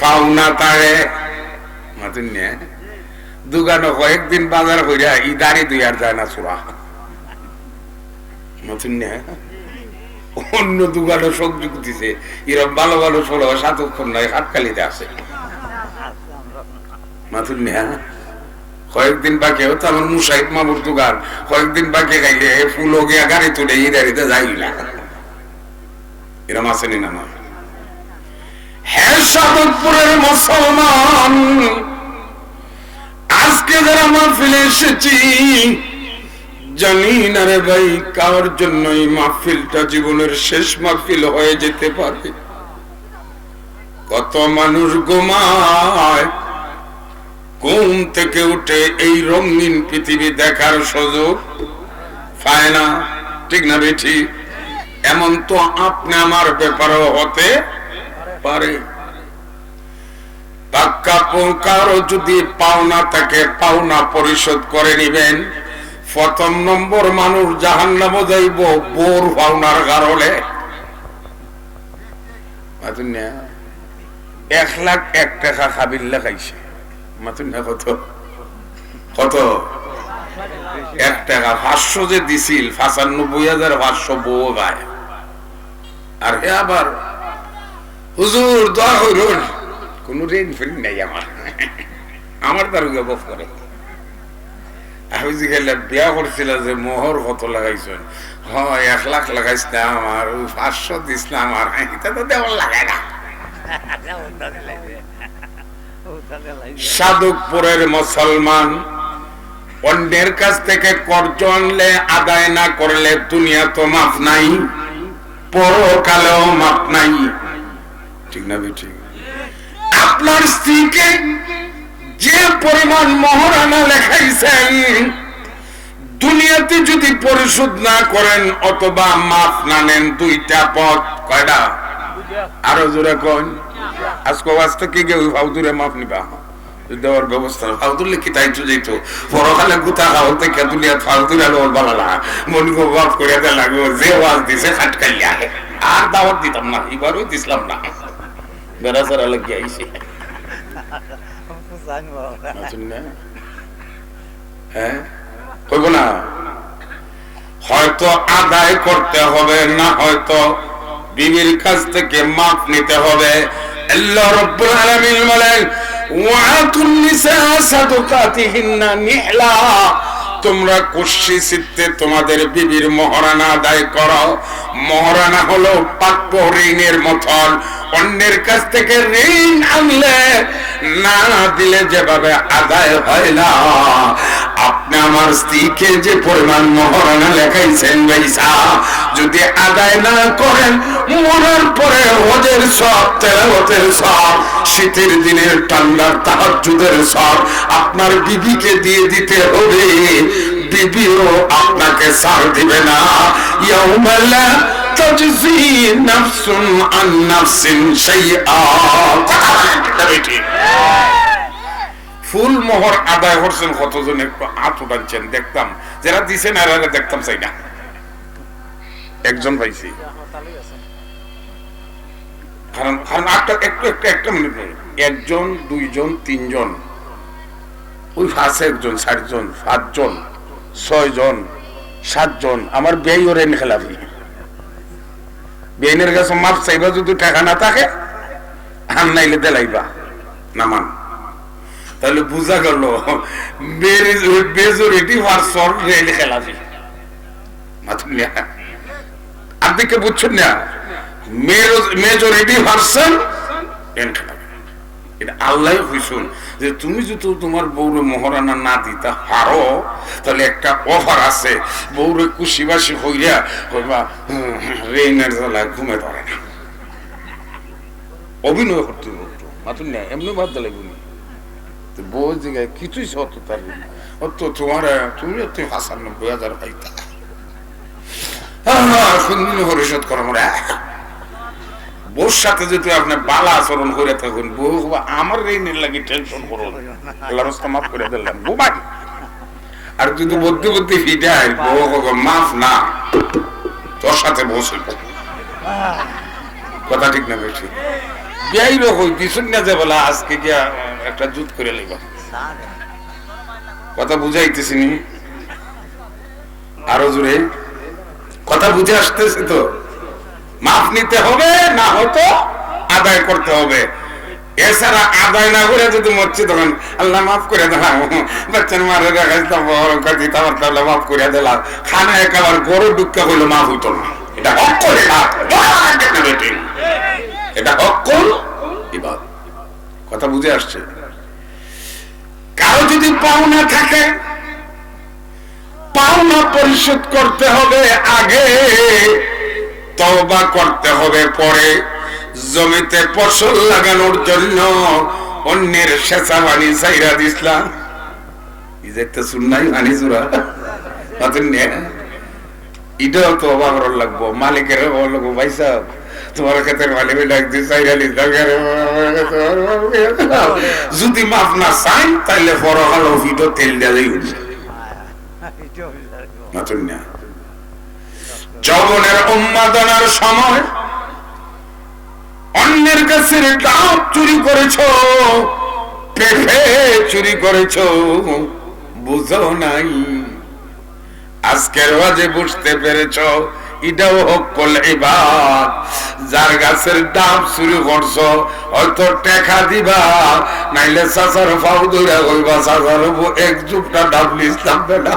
Fauna তারে। মাতুন নে। দোকানে কয়েকদিন বাজার কইরা ই দাড়ি দুই আর যায় না চূড়া। মাতুন অন্য দোকানে সংযোগ দিছে। এরকম ভালো ভালো ষোলো সাতক্ষণ নয় হাতকালিতে আছে। মাতুন নে। কয়েকদিন বাকি হতো আমার মুসাইদ মামুর দোকান কয়েকদিন বাকি খাইলে ফুল গিয়া গাড়ি তুলে এই গাড়িতে যাই না এরম আসেনি না না হ্যাঁ মুসলমান। আজকে যারা এসেছি জানি না রে ভাই, কার জন্য এই মাহফিলটা জীবনের শেষ মাহফিল হয়ে যেতে পারে? কত মানুষ ঘুমায়, ঘুম থেকে উঠে এই রঙিন পৃথিবী দেখার সুযোগ পায় না। ঠিক না বেঠি? এমন তো আপনি আমার ব্যাপারও হতে পারে। পাক্কা কারও যদি পাওনা তাকে পাওনা পরিশোধ করে নিবেন। প্রথম নম্বর মানুষ জাহান নাম যাইব, বোর পাওনার কারণে এক লাখ এক টাকা খাবির লেখাইছে মাতুন কত? কত? এক টাকা পাঁচশো যে দিছিল পাঁচানব্বই হাজার পাঁচশো বউ গায় আর হে আবার হুজুর, দোয়া করুন কোন ঋণ ফিন নাই আমার। আমার তার গপ করে। আমি গেলে বিয়া করছিল যে মোহর কত লাগাইছেন হয়, এক লাখ লাগাইছ না আমার পাঁচশো দিস না আমার। এটা তো দেওয়ার লাগায় না। সাধকপুরের মুসলমান, অন্যের কাছ থেকে কর্জ আনলে, আদায় না করলে দুনিয়া তো মাফ নাই, পরকালেও মাপ নাই। না আপনার স্ত্রীকে যে পরিমাণ মহারানা লেখাইছেন, দুনিয়াতে যদি পরিশোধ না করেন অথবা মাফ না নেন, দুইটা পথ। কয়টা? আরও জোরে কন। আজকে মাফ নিবা? দেওয়ার ব্যবস্থা তাই তো যেত? পরকালে গুতা আলো মনি গো বাপ করে দে লাগবে যে ওয়াজ দিছে, খাটকাইয়া আর দাওয়াত দিতাম না, এবারও দিছিলাম না। বেড়াচারা লাগিয়ে আইছে হ্যাঁ কইব না হয়তো আদায় করতে হবে না হয়তো বিবির কাছ থেকে মাপ নিতে হবে। আল্লাহ রাব্বুল আলামিন বলেন ওয়াতুন নিসা সাদকাতিহিন্না নিহলা তোমরা কুশি চিত্তে তোমাদের বিবির মহারানা আদায় করো। মহারানা হলো পাক্য ঋণের মতন। অন্যের কাছ থেকে ঋণ আনলে না দিলে যেভাবে আদায় হয় না। আপনি আমার স্ত্রীকে যে পরিমাণ মহারানা লেখাইছেন ভাইসা যদি আদায় না করেন, মরার পরে ওদের সব তেলাবতের সব, শীতের দিনের ঠান্ডার তাহাজুদের সব আপনার বিবিকে দিয়ে দিতে হবে। বিবিও আপনাকে সার দিবে না। ইয়াউমাল্লা তাজজি নাফসুন আন নাফসিন শাইআ ফুল মোহর আদায় করছেন কতজন একটু হাত উঠাচ্ছেন দেখতাম। যারা দিছেন আর দেখতাম চাই না। একজন পাইছি। কারণ কারণ একটা একটু একটু একটা মিনিট একজন দুইজন তিনজন। ওই ফাঁসে একজন ষাটজন পাঁচজন ছয়জন সাতজন। আমার ব্যয় ওরে খেলাবি বেইনের কাছে মাপ চাইবা যদি টাকা না থাকে, আর নাইলে দেলাইবা নামান তাহলে বুঝা গেল মেজরিটি ভার্সন রেল খেলাবি আপনি কে বুঝছেন না মেজরিটি ভার্সন এটা আল্লাহ হইসুন যে তুমি যদি তোমার বউরে মহারানা না দিতে, পারো, তাহলে একটা অফার আছে। বউরে কুশিবাসী হইয়া কইবা রেইনের জ্বালায় ঘুমে ধরে না। অভিনয় করতে মাতুন না, এমনি বাদ দিলে বুনি বউ জায়গায় কিছুই সত্য তার অত তোমার, তুমি তুই হাসান হাজার পাইতা। সুন্দর পরিশোধ করো মোরা বউর সাথে যদি আপনি বালা আচরণ করে থাকুন, বউ আমার ঋণের লাগে টেনশন করুন। আল্লাহ মাফ করে দিলাম আর যদি বুদ্ধি বুদ্ধি মাফ না। তোর সাথে কথা ঠিক না বেশি বিয়াইরো হই দিছুন না যে বলা, আজকে গিয়া একটা জুত করে লইবা। কথা বুঝাইতেছি নি। আরও জোরে। কথা বুঝে আসতেছে তো। মাফ নিতে হবে, না হতো আদায় করতে হবে। এছাড়া আদায় না করে যদি মরছি তখন আল্লাহ মাফ করে দিলাম বাচ্চার তাহলে মাফ করে দিলাম। খানা গরু হইল মাফ না এটা না এটা ইবাদ কথা বুঝে আসছে? কারও যদি পাওনা থাকে, পাওনা পরিশোধ করতে হবে আগে। তওবা করতে হবে পরে জমিতে ফসল লাগানোর জন্য অন্যের শেষা বাণী সাইরা দিসলাম লাগবো মালিকের ভাই তোমার ক্ষেত্রে মালিক যদি মাফ না চাই তাহলে বড় হালো তেল উঠবে নতুন না যৌবনের উন্মাদনার সময়। অন্যের কাছে ডাব চুরি করেছ, পেঁপে চুরি করেছ, বুঝো নাই। আজকের বাজে বুঝতে পেরেছ, এটাও এবার। যার গাছের ডাব চুরি করছ, হয়তো টেকা দিবা, নাইলে চাচার ফাউ দৌড়া কইবা চাচার এক যুগটা বেটা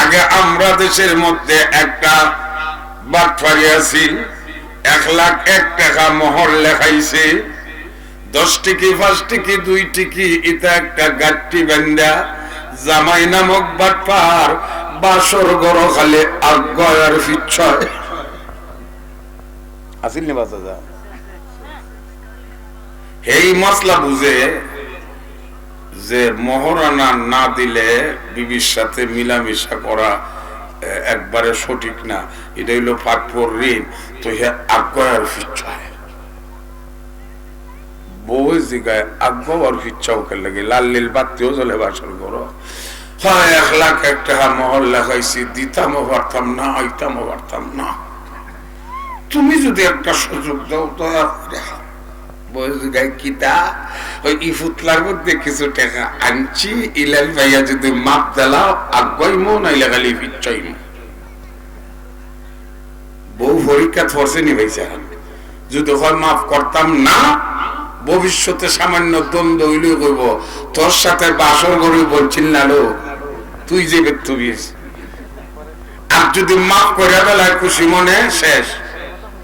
আগে আমরা দেশের মধ্যে একটা বাটফারি এক লাখ এক টাকা মোহর লেখাইছে। দশ টিকি পাঁচ টিকি দুই টিকি এটা একটা গাট্টি বেন্দা। জামাই নামক বাটপার বাসর গড় খালে আজ্ঞায় আর ফিচ্ছয় আসিল নি বাসা যা? এই মশলা বুঝে যে মহরানা না দিলে বিবির সাথে মিলামিশা করা একবারে সঠিক না। এটা হইল ফাটফোর ঋণ। তো হে আজ্ঞার ফিচ্ছায় বউ জিগায় আজ্ঞা ফিচ্ছাও কে লাগে। লাল নীল বাতিও চলে বাসর করো হয় এক লাখ এক টাকা মহল লাগাইছি দিতামও পারতাম না আইতামও পারতাম না। তুমি যদি একটা সুযোগ দাও তো কিতা, ওই মধ্যে কিছু টাকা আনছি, ইলাল ভাইয়া যদি মাপ ধরছে নি যদি হয় মাফ করতাম না, ভবিষ্যতে সামান্য দ্বন্দ্ব হইলে কইব, তোর সাথে বাসর গরু বলছিল না লো, তুই যে ব্যক্তি আর যদি মাফ করে বেলায় খুশি মনে, শেষ।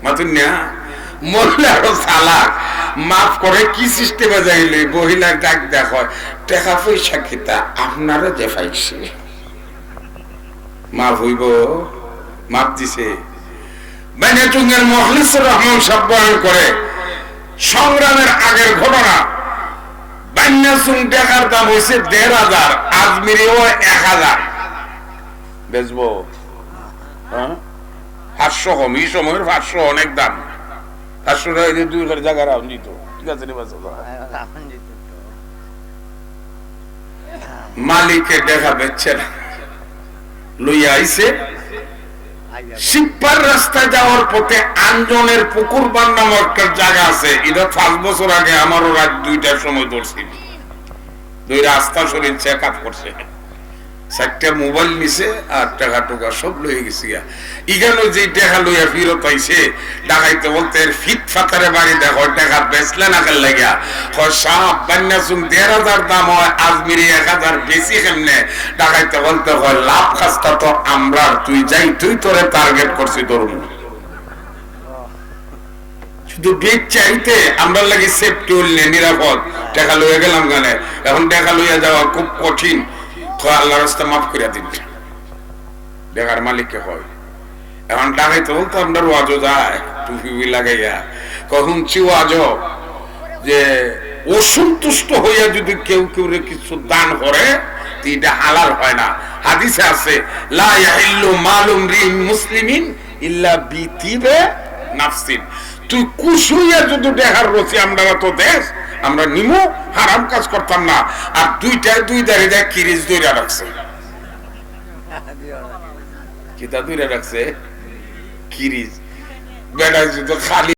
মাতুন না আরও চালাক। মাফ করে কি সিস্টেমে যাইলে? মহিলার ডাক দেখ টাকা পয়সা খেতা আপনারা যে পাইছে। মাফ হইব? মাফ দিছে। মানে চুঙ্গের মহলিসুর রহমান সব করে, সংগ্রামের আগের ঘটনা। দাম দেড় হাজার, আজমিরিও এক হ্যাঁ? পাঁচশো অনেক দাম। পাঁচশো টাকা দিয়ে দুই হাজার জায়গা রাউন্ড দিত ঠিক আছে মালিকে দেখা বেচছে না। লইয়া আইছে। শিবপার রাস্তা যাওয়ার পথে আঞ্জনের পুকুর বান নামক একটা জায়গা আছে। এটা পাঁচ বছর আগে আমারও রাত দুইটার সময় ধরছিল। দুই রাস্তা শরীর চেক আপ করছে। চারটা মোবাইল নিছে আর টাকা টুকা সব লয়ে গেছি ইখানে যে টাকা লইয়া ফিরত আইছে, ডাকাইতে বলতে ফিট ফাতারে বাড়ি দেখো টাকা বেচলে না কেন লাগিয়া। সাপ বান্যা চুন, দেড় হাজার দাম হয় আজমিরি এক হাজার বেশি কেমনে? ডাকাইতে বলতে হয় লাভ কাজটা তো আমরা তুই যাই, তুই তোরে টার্গেট করছি তোর শুধু বেগ চাইতে আমরা লাগি সেফটি হইলে নিরাপদ। টাকা লইয়া গেলাম গানে এখন টাকা লইয়া যাওয়া খুব কঠিন। আল্লাহ রাস্তা মাফ দেখার মালিককে হয় এখন ডাকাই তো ওয়াজও যায় টুপি লাগাইয়া। কখন চিওয়াজ যে অসন্তুষ্ট হইয়া যদি কেউ কেউ কিছু দান করে এটা হালাল হয় না। হাদিসে আছে, লা ইয়াহিল্লু মালুম রিন মুসলিমিন ইল্লা বিতিবে নাফসিন। তুই কুশুইয়া যদি দেখার রসি, আমরা তো দেশ, আমরা নিমু, হারাম কাজ করতাম না। আর দুইটা দুই দাঁড়ে দেখ কিরিজ দইরা রাখছে। কিতা দইরা রাখছে? কিরিজ বেড়া যদি খালি